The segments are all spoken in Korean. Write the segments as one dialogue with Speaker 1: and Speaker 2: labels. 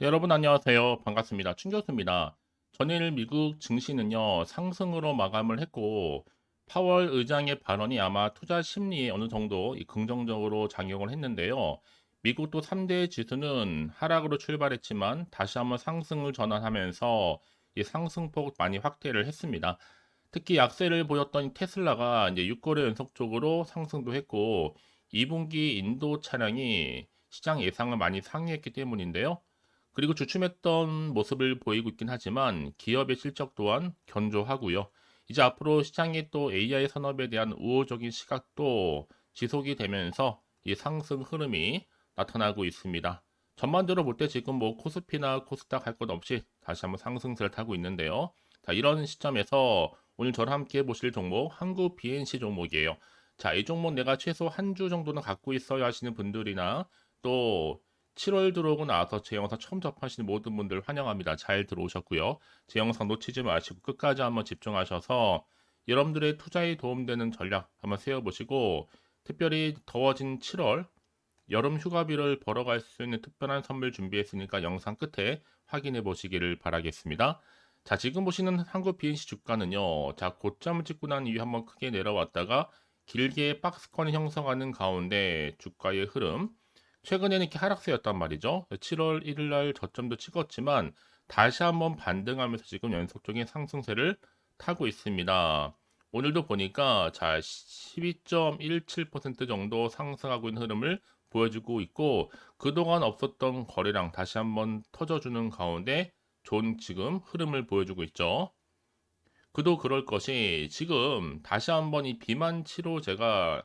Speaker 1: 네, 여러분 안녕하세요. 반갑습니다. 춘 교수입니다. 전일 미국 증시는요, 상승으로 마감을 했고, 파월 의장의 발언이 아마 투자 심리에 어느 정도 이 긍정적으로 작용을 했는데요. 미국도 3대 지수는 하락으로 출발했지만 다시 한번 상승을 전환하면서 이 상승폭 많이 확대를 했습니다. 특히 약세를 보였던 이 테슬라가 이제 6거래 연속적으로 상승도 했고, 2분기 인도 차량이 시장 예상을 많이 상회했기 때문인데요. 그리고 주춤했던 모습을 보이고 있긴 하지만 기업의 실적 또한 견조하고요. 이제 앞으로 시장이 또 AI 산업에 대한 우호적인 시각도 지속이 되면서 이 상승 흐름이 나타나고 있습니다. 전반적으로 볼 때 지금 뭐 코스피나 코스닥 할 것 없이 다시 한번 상승세를 타고 있는데요. 자, 이런 시점에서 오늘 저랑 함께 보실 종목 한국 BNC 종목이에요. 자, 이 종목 내가 최소 한 주 정도는 갖고 있어야 하시는 분들이나 또 7월 들어오고 나서 제 영상 처음 접하시는 모든 분들 환영합니다. 잘 들어오셨고요. 제 영상 놓치지 마시고 끝까지 한번 집중하셔서 여러분들의 투자에 도움되는 전략 한번 세워보시고 특별히 더워진 7월 여름 휴가비를 벌어갈 수 있는 특별한 선물 준비했으니까 영상 끝에 확인해 보시기를 바라겠습니다. 자, 지금 보시는 한국 BNC 주가는요. 자, 고점을 찍고 난 이후에 한번 크게 내려왔다가 길게 박스권을 형성하는 가운데 주가의 흐름 최근에는 이렇게 하락세였단 말이죠. 7월 1일 날 저점도 찍었지만 다시 한번 반등하면서 지금 연속적인 상승세를 타고 있습니다. 오늘도 보니까 자 12.17% 정도 상승하고 있는 흐름을 보여주고 있고 그동안 없었던 거래량 다시 한번 터져주는 가운데 좋은 지금 흐름을 보여주고 있죠. 그도 그럴 것이 지금 다시 한번 이 비만 치료제가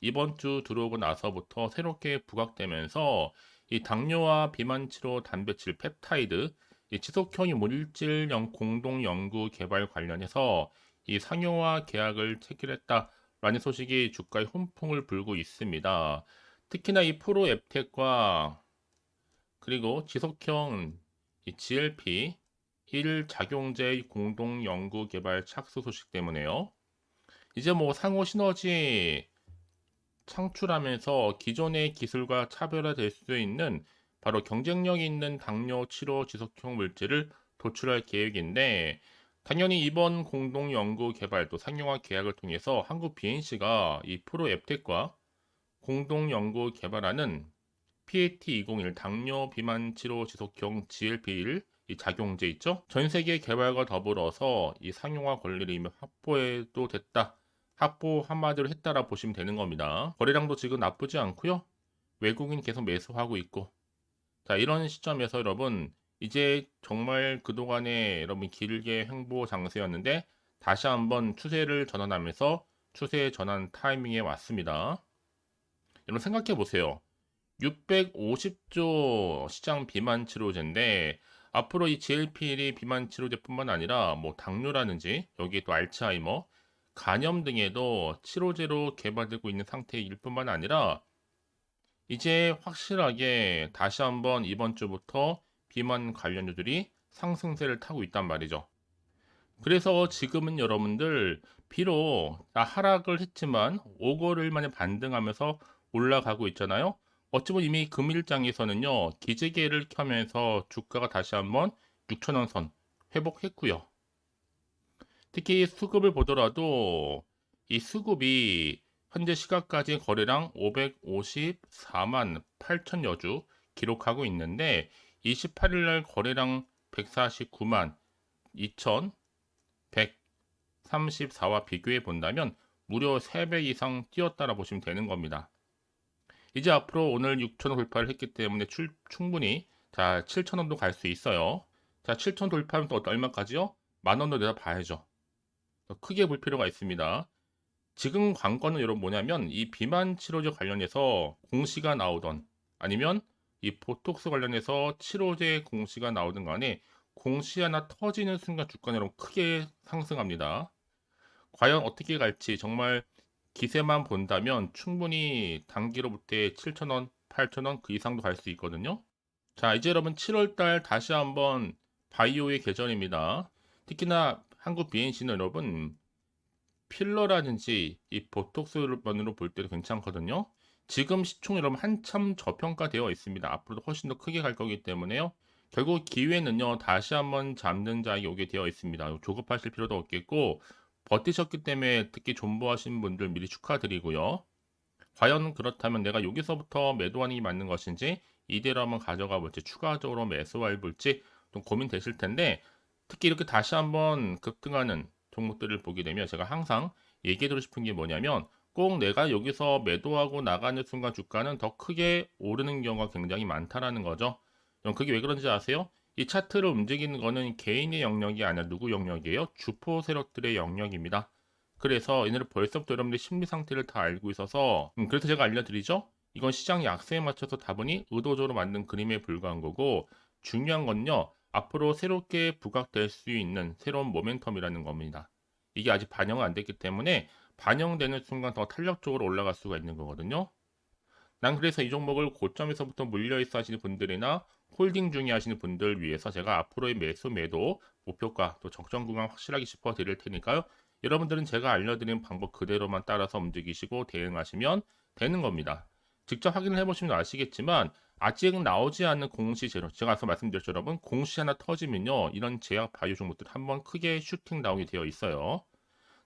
Speaker 1: 이번 주 들어오고 나서부터 새롭게 부각되면서 이 당뇨와 비만 치료 단백질 펩타이드 이 지속형이 물질형 공동 연구 개발 관련해서 이 상용화 계약을 체결했다라는 소식이 주가에 훈풍을 불고 있습니다. 특히나 이 프로 앱텍과 그리고 지속형 이 GLP 1 작용제 공동 연구 개발 착수 소식 때문에요. 이제 뭐 상호 시너지 창출하면서 기존의 기술과 차별화될 수 있는 바로 경쟁력 있는 당뇨 치료 지속형 물질을 도출할 계획인데 당연히 이번 공동 연구 개발 또 상용화 계약을 통해서 한국 BNC가 이 프로 앱텍과 공동 연구 개발하는 PAT201 당뇨 비만 치료 지속형 GLP1 이 작용제 있죠? 전 세계 개발과 더불어서 이 상용화 권리를 이미 확보해도 됐다. 확보 한마디로 했다라 보시면 되는 겁니다. 거래량도 지금 나쁘지 않고요. 외국인 계속 매수하고 있고. 자, 이런 시점에서 여러분 이제 정말 그동안에 여러분 길게 횡보 장세였는데 다시 한번 추세를 전환하면서 추세 전환 타이밍에 왔습니다. 여러분 생각해 보세요. 650조 시장 비만 치료제인데 앞으로 이 GLP-1이 비만 치료제뿐만 아니라 뭐 당뇨라든지 여기에 또 알츠하이머 간염 등에도 치료제로 개발되고 있는 상태일 뿐만 아니라 이제 확실하게 다시 한번 이번 주부터 비만 관련주들이 상승세를 타고 있단 말이죠. 그래서 지금은 여러분들 비록 하락을 했지만 5거를 만에 반등하면서 올라가고 있잖아요. 어찌 보면 이미 금일장에서는요 기재계를 켜면서 주가가 다시 한번 6천원 선 회복했고요. 특히 수급을 보더라도 이 수급이 현재 시각까지 거래량 554만 8천여 주 기록하고 있는데 28일 날 거래량 149만 2,134와 비교해 본다면 무려 3배 이상 뛰었다라 보시면 되는 겁니다. 이제 앞으로 오늘 6천원 돌파를 했기 때문에 출, 충분히 자 7천 원도 갈 수 있어요. 자 7천 돌파하면 또 얼마까지요? 만 원도 내다 봐야죠. 크게 볼 필요가 있습니다. 지금 관건은 여러분 뭐냐면 이 비만 치료제 관련해서 공시가 나오던 아니면 이 보톡스 관련해서 치료제 공시가 나오든 간에 공시 하나 터지는 순간 주가는 여러분 크게 상승합니다. 과연 어떻게 갈지 정말 기세만 본다면 충분히 단기로 볼 때 7,000원, 8,000원 그 이상도 갈 수 있거든요. 자, 이제 여러분 7월달 다시 한번 바이오의 계절입니다. 특히나 한국 BNC는 여러분 필러라든지 이 보톡스만으로 볼 때도 괜찮거든요. 지금 시총 여러분 한참 저평가되어 있습니다. 앞으로도 훨씬 더 크게 갈 거기 때문에요. 결국 기회는요. 다시 한번 잡는 자에게 오게 되어 있습니다. 조급하실 필요도 없겠고 버티셨기 때문에 특히 존버하신 분들 미리 축하드리고요. 과연 그렇다면 내가 여기서부터 매도하는 게 맞는 것인지 이대로 한번 가져가 볼지 추가적으로 매수할 볼지 좀 고민되실 텐데 특히 이렇게 다시 한번 급등하는 종목들을 보게 되면 제가 항상 얘기해드리고 싶은 게 뭐냐면 꼭 내가 여기서 매도하고 나가는 순간 주가는 더 크게 오르는 경우가 굉장히 많다라는 거죠. 그럼 그게 왜 그런지 아세요? 이 차트를 움직이는 거는 개인의 영역이 아니라 누구 영역이에요? 주포 세력들의 영역입니다. 그래서 얘네를 벌써부터 여러분들이 심리 상태를 다 알고 있어서 음, 그래서 제가 알려드리죠. 이건 시장 약세에 맞춰서 다분히 의도적으로 만든 그림에 불과한 거고 중요한 건요. 앞으로 새롭게 부각될 수 있는 새로운 모멘텀이라는 겁니다. 이게 아직 반영은 안 됐기 때문에 반영되는 순간 더 탄력적으로 올라갈 수가 있는 거거든요. 난 그래서 이 종목을 고점에서부터 물려있어 하시는 분들이나 홀딩 중에 하시는 분들 위해서 제가 앞으로의 매수 매도 목표가 또 적정 구간 확실하게 짚어 드릴 테니까요. 여러분들은 제가 알려드린 방법 그대로만 따라서 움직이시고 대응하시면 되는 겁니다. 직접 확인을 해보시면 아시겠지만 아직 나오지 않는 공시 제로 제가 아까 말씀드렸죠 여러분. 공시 하나 터지면요 이런 제약 바이오 종목들 한번 크게 슈팅 나오게 되어 있어요.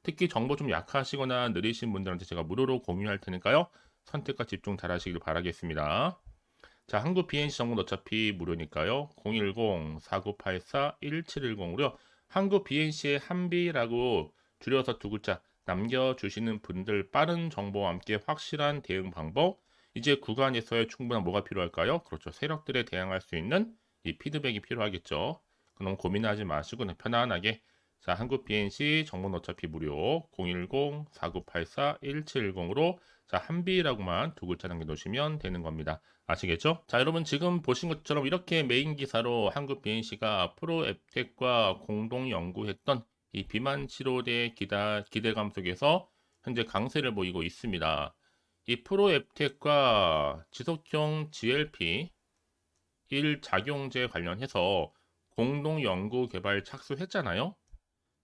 Speaker 1: 특히 정보 좀 약하시거나 느리신 분들한테 제가 무료로 공유할 테니까요. 선택과 집중 잘 하시길 바라겠습니다. 자 한국 BNC 정보는 어차피 무료니까요. 010-4984-1710으로요. 한국 BNC의 한비라고 줄여서 두 글자 남겨주시는 분들 빠른 정보와 함께 확실한 대응 방법 이제 구간에서의 충분한 뭐가 필요할까요? 그렇죠. 세력들에 대항할 수 있는 이 피드백이 필요하겠죠. 그럼 고민하지 마시고 편안하게 자 한국 BNC 정보는 어차피 무료 010-4984-1710으로 자 한비라고만 두 글자 남겨놓으시면 되는 겁니다. 아시겠죠? 자 여러분 지금 보신 것처럼 이렇게 메인 기사로 한국 BNC가 프로 앱텍과 공동 연구했던 이 비만 치료대 기대감 속에서 현재 강세를 보이고 있습니다. 이 프로 앱텍과 지속형 GLP 1 작용제 관련해서 공동 연구 개발 착수했잖아요.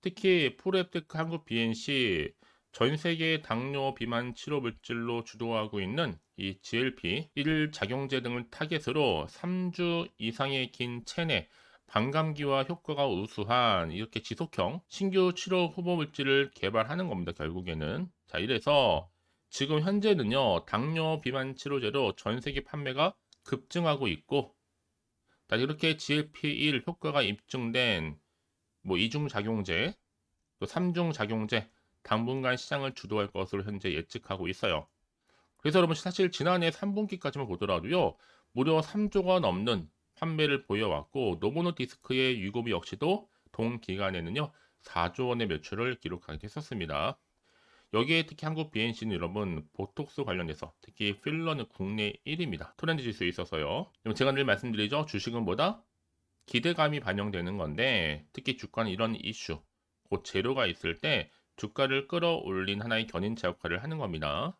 Speaker 1: 특히 프로 앱테크 한국 BNC 전 세계 당뇨 비만 치료 물질로 주도하고 있는 이 GLP 1 작용제 등을 타겟으로 3주 이상의 긴 체내 반감기와 효과가 우수한 이렇게 지속형 신규 치료 후보 물질을 개발하는 겁니다. 결국에는 자 이래서 지금 현재는요, 당뇨 비만 치료제로 전 세계 판매가 급증하고 있고, 이렇게 GLP-1 효과가 입증된 뭐 이중 작용제, 또 3중 작용제, 당분간 시장을 주도할 것으로 현재 예측하고 있어요. 그래서 여러분 사실 지난해 3분기까지만 보더라도요, 무려 3조가 넘는 판매를 보여왔고, 노보노디스크의 유급이 역시도 동기간에는요, 4조 원의 매출을 기록하게 했었습니다. 여기에 특히 한국 BNC는 여러분 보톡스 관련해서 특히 필러는 국내 1위입니다. 트렌드 지수에 있어서요. 제가 늘 말씀드리죠. 주식은 뭐다? 기대감이 반영되는 건데 특히 주가는 이런 이슈, 곧 재료가 있을 때 주가를 끌어올린 하나의 견인차 역할을 하는 겁니다.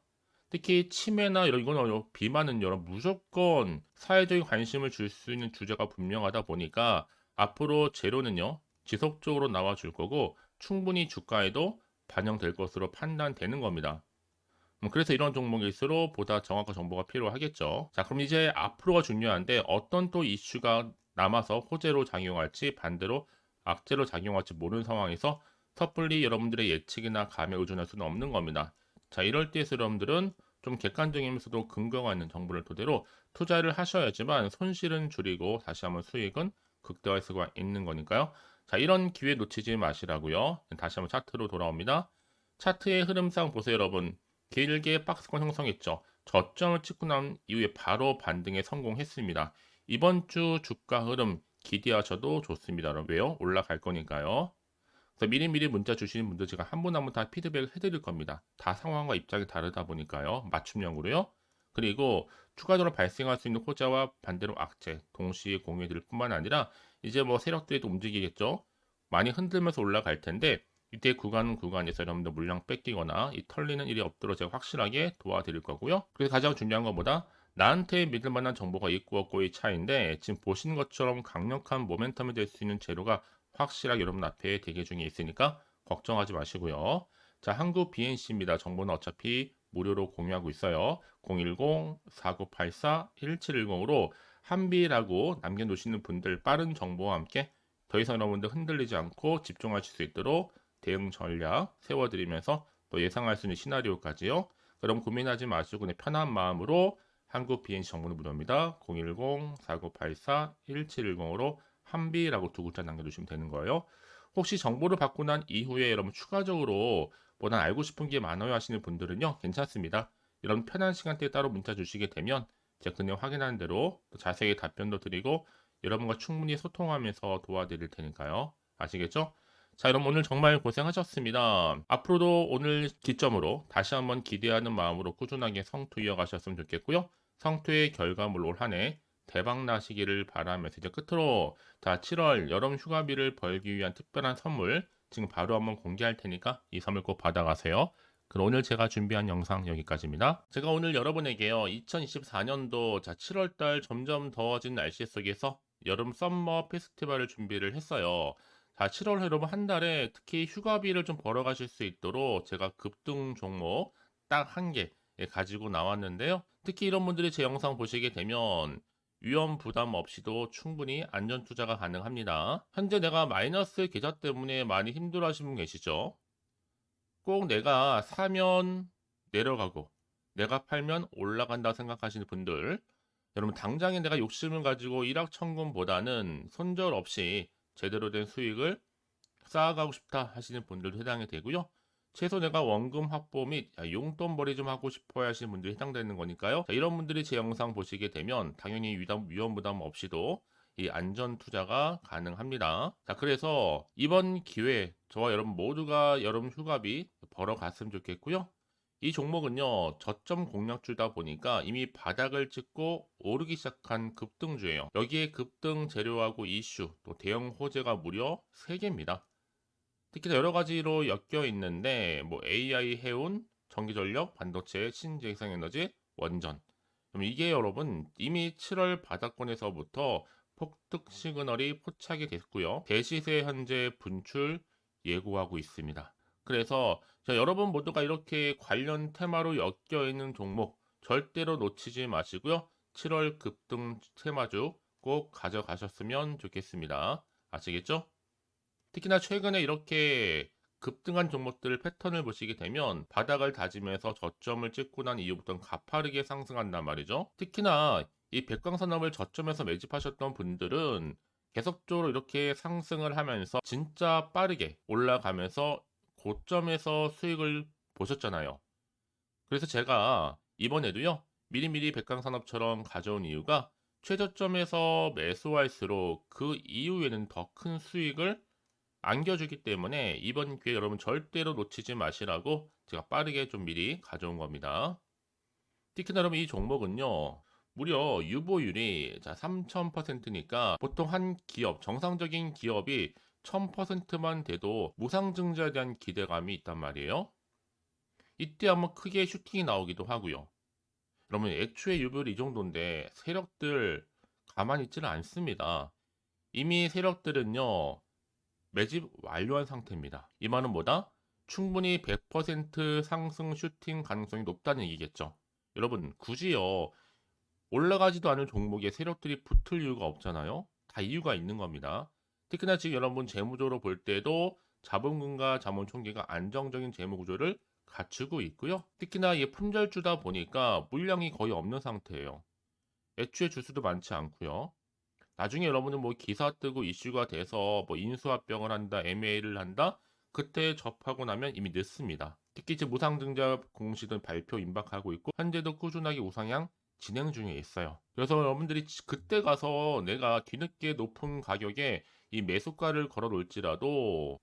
Speaker 1: 특히 치매나 이런 이건 비만은 여러 무조건 사회적인 관심을 줄 수 있는 주제가 분명하다 보니까 앞으로 재료는요 지속적으로 나와줄 거고 충분히 주가에도 반영될 것으로 판단되는 겁니다. 음, 그래서 이런 종목일수록 보다 정확한 정보가 필요하겠죠. 자, 그럼 이제 앞으로가 중요한데 어떤 또 이슈가 남아서 호재로 작용할지 반대로 악재로 작용할지 모르는 상황에서 섣불리 여러분들의 예측이나 감에 의존할 수는 없는 겁니다. 자, 이럴 때에서 여러분들은 좀 객관적이면서도 근거가 있는 정보를 토대로 투자를 하셔야지만 손실은 줄이고 다시 한번 수익은 극대화할 수가 있는 거니까요. 자, 이런 기회 놓치지 마시라고요. 다시 한번 차트로 돌아옵니다. 차트의 흐름상 보세요, 여러분. 길게 박스권 형성했죠. 저점을 찍고 난 이후에 바로 반등에 성공했습니다. 이번 주 주가 흐름 기대하셔도 좋습니다. 왜요? 올라갈 거니까요. 그래서 미리미리 문자 주시는 분들 제가 한 분 한 분 다 피드백을 해드릴 겁니다. 다 상황과 입장이 다르다 보니까요. 맞춤형으로요. 그리고 추가적으로 발생할 수 있는 호재와 반대로 악재 동시에 공유해 드릴 뿐만 아니라 이제 뭐 세력들이 또 움직이겠죠. 많이 흔들면서 올라갈 텐데 이때 구간 구간에서 여러분들 물량 뺏기거나 이 털리는 일이 없도록 제가 확실하게 도와드릴 거고요. 그래서 가장 중요한 것보다 나한테 믿을 만한 정보가 있고 없고의 차이인데 지금 보시는 것처럼 강력한 모멘텀이 될 수 있는 재료가 확실하게 여러분 앞에 대기 중에 있으니까 걱정하지 마시고요. 자, 한국 BNC입니다. 정보는 어차피 무료로 공유하고 있어요. 010-4984-1710으로 한비라고 남겨놓으시는 분들 빠른 정보와 함께 더 이상 여러분들 흔들리지 않고 집중하실 수 있도록 대응 전략 세워드리면서 또 예상할 수 있는 시나리오까지요. 그럼 고민하지 마시고 그냥 편한 마음으로 한국 비행시 정보는 무료입니다. 010-4984-1710으로 한비라고 두 글자 남겨주시면 되는 거예요. 혹시 정보를 받고 난 이후에 여러분 추가적으로 뭐 난 알고 싶은 게 많아요 하시는 분들은요 괜찮습니다. 이런 편한 시간대에 따로 문자 주시게 되면 제가 그냥 확인하는 대로 또 자세히 답변도 드리고 여러분과 충분히 소통하면서 도와드릴 테니까요. 아시겠죠? 자, 여러분 오늘 정말 고생하셨습니다. 앞으로도 오늘 기점으로 다시 한번 기대하는 마음으로 꾸준하게 성투 이어가셨으면 좋겠고요. 성투의 결과물 올 한 해 대박 나시기를 바라면서 이제 끝으로 자 7월 여름 휴가비를 벌기 위한 특별한 선물 지금 바로 한번 공개할 테니까 이 선물 꼭 받아가세요. 그럼 오늘 제가 준비한 영상 여기까지입니다. 제가 오늘 여러분에게요 2024년도 자 7월달 점점 더워진 날씨 속에서 여름 썸머 페스티벌을 준비를 했어요. 자 7월 여러분 한 달에 특히 휴가비를 좀 벌어가실 수 있도록 제가 급등 종목 딱 한 개 가지고 나왔는데요. 특히 이런 분들이 제 영상 보시게 되면 위험 부담 없이도 충분히 안전 투자가 가능합니다. 현재 내가 마이너스 계좌 때문에 많이 힘들어 하시는 분 계시죠? 꼭 내가 사면 내려가고 내가 팔면 올라간다 생각하시는 분들 여러분 당장에 내가 욕심을 가지고 일확천금보다는 손절 없이 제대로 된 수익을 쌓아가고 싶다 하시는 분들도 해당이 되고요. 최소 내가 원금 확보 및 용돈벌이 좀 하고 싶어 하시는 분들이 해당되는 거니까요. 자, 이런 분들이 제 영상 보시게 되면 당연히 위험 부담 없이도 이 안전 투자가 가능합니다. 자, 그래서 이번 기회에 저와 여러분 모두가 여름 휴가비 벌어갔으면 좋겠고요. 이 종목은요, 저점 공략주다 보니까 이미 바닥을 찍고 오르기 시작한 급등주예요. 여기에 급등 재료하고 이슈, 또 대형 호재가 무려 3개입니다. 특히 여러 가지로 엮여 있는데 뭐 AI 해운, 전기전력, 반도체, 신재생에너지, 원전. 그럼 이게 여러분 이미 7월 바닥권에서부터 폭등 시그널이 포착이 됐고요. 대시세 현재 분출 예고하고 있습니다. 그래서 자, 여러분 모두가 이렇게 관련 테마로 엮여 있는 종목 절대로 놓치지 마시고요. 7월 급등 테마주 꼭 가져가셨으면 좋겠습니다. 아시겠죠? 특히나 최근에 이렇게 급등한 종목들 패턴을 보시게 되면 바닥을 다지면서 저점을 찍고 난 이후부터는 가파르게 상승한단 말이죠. 특히나 이 백광산업을 저점에서 매집하셨던 분들은 계속적으로 이렇게 상승을 하면서 진짜 빠르게 올라가면서 고점에서 수익을 보셨잖아요. 그래서 제가 이번에도요 미리미리 백광산업처럼 가져온 이유가 최저점에서 매수할수록 그 이후에는 더 큰 수익을 안겨주기 때문에 이번 기회 여러분 절대로 놓치지 마시라고 제가 빠르게 좀 미리 가져온 겁니다. 특히나 여러분 이 종목은요. 무려 유보율이 자 3000%니까 보통 한 기업 정상적인 기업이 1000%만 돼도 무상증자에 대한 기대감이 있단 말이에요. 이때 한번 크게 슈팅이 나오기도 하고요. 여러분 애초에 유보율이 이 정도인데 세력들 가만히 있지는 않습니다. 이미 세력들은요 매집 완료한 상태입니다. 이 말은 뭐다? 충분히 100% 상승 슈팅 가능성이 높다는 얘기겠죠. 여러분 굳이요 올라가지도 않은 종목에 세력들이 붙을 이유가 없잖아요. 다 이유가 있는 겁니다. 특히나 지금 여러분 재무적으로 볼 때도 자본금과 자본 총계가 안정적인 재무 구조를 갖추고 있고요. 특히나 이게 품절주다 보니까 물량이 거의 없는 상태예요. 애초에 주수도 많지 않고요. 나중에 여러분은 뭐 기사 뜨고 이슈가 돼서 뭐 인수합병을 한다, MA를 한다, 그때 접하고 나면 이미 늦습니다. 특히 이제 무상증자 공시든 발표 임박하고 있고 현재도 꾸준하게 우상향 진행 중에 있어요. 그래서 여러분들이 그때 가서 내가 뒤늦게 높은 가격에 이 매수가를 걸어 놓을지라도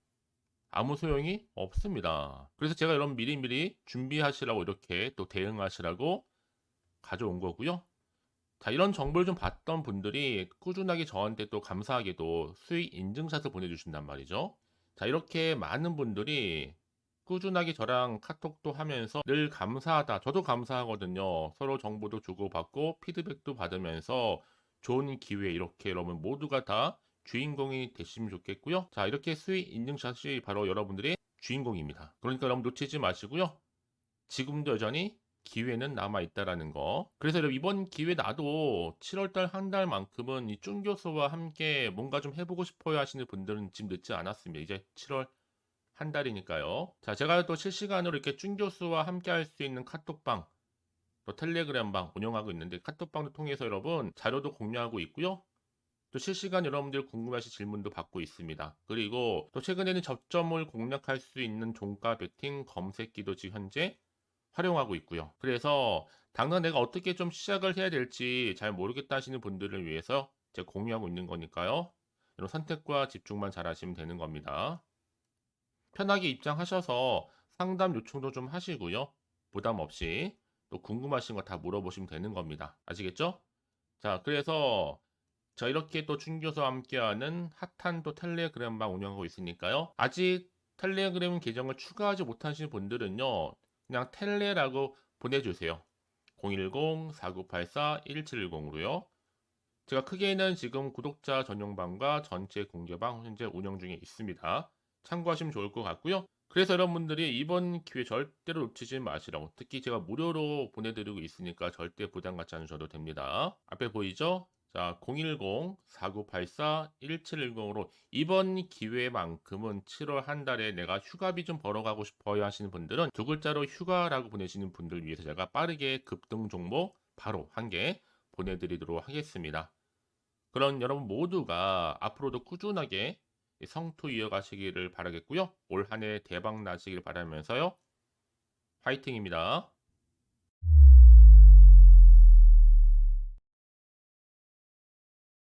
Speaker 1: 아무 소용이 없습니다. 그래서 제가 여러분 미리미리 준비하시라고 이렇게 또 대응하시라고 가져온 거고요. 자, 이런 정보를 좀 봤던 분들이 꾸준하게 저한테 또 감사하게도 수익 인증샷을 보내주신단 말이죠. 자, 이렇게 많은 분들이 꾸준하게 저랑 카톡도 하면서 늘 감사하다. 저도 감사하거든요. 서로 정보도 주고받고 피드백도 받으면서 좋은 기회 이렇게 여러분 모두가 다 주인공이 되시면 좋겠고요. 자, 이렇게 수익 인증샷이 바로 여러분들의 주인공입니다. 그러니까 여러분 놓치지 마시고요. 지금도 여전히 기회는 남아 있다라는 거. 그래서 여러분 이번 기회 나도 7월달 한 달만큼은 이쭌 교수와 함께 뭔가 좀 해보고 싶어요 하시는 분들은 지금 늦지 않았습니다. 이제 7월 한 달이니까요. 자, 제가 또 실시간으로 이렇게 쭌 교수와 함께 할 수 있는 카톡방, 또 텔레그램방 운영하고 있는데 카톡방도 통해서 여러분 자료도 공유하고 있고요. 또 실시간 여러분들 궁금하신 질문도 받고 있습니다. 그리고 또 최근에는 저점을 공략할 수 있는 종가 베팅 검색기도 지금 현재 활용하고 있고요. 그래서 당장 내가 어떻게 좀 시작을 해야 될지 잘 모르겠다 하시는 분들을 위해서 제가 공유하고 있는 거니까요. 이런 선택과 집중만 잘 하시면 되는 겁니다. 편하게 입장하셔서 상담 요청도 좀 하시고요. 부담 없이 또 궁금하신 거 다 물어보시면 되는 겁니다. 아시겠죠? 자, 그래서 자, 이렇게 또 준교수와 함께하는 핫한 또 텔레그램방 운영하고 있으니까요. 아직 텔레그램 계정을 추가하지 못하신 분들은요. 그냥 텔레라고 보내주세요. 010-4984-1710으로요. 제가 크게는 지금 구독자 전용방과 전체 공개방 현재 운영 중에 있습니다. 참고하시면 좋을 것 같고요. 그래서 여러분들이 이번 기회 절대로 놓치지 마시라고 특히 제가 무료로 보내드리고 있으니까 절대 부담 갖지 않으셔도 됩니다. 앞에 보이죠? 자, 010-4984-1710으로 이번 기회만큼은 7월 한 달에 내가 휴가비 좀 벌어가고 싶어요 하시는 분들은 두 글자로 휴가라고 보내시는 분들 위해서 제가 빠르게 급등 종목 바로 한 개 보내드리도록 하겠습니다. 그런 여러분 모두가 앞으로도 꾸준하게 성투 이어가시기를 바라겠고요. 올 한 해 대박 나시길 바라면서요. 화이팅입니다.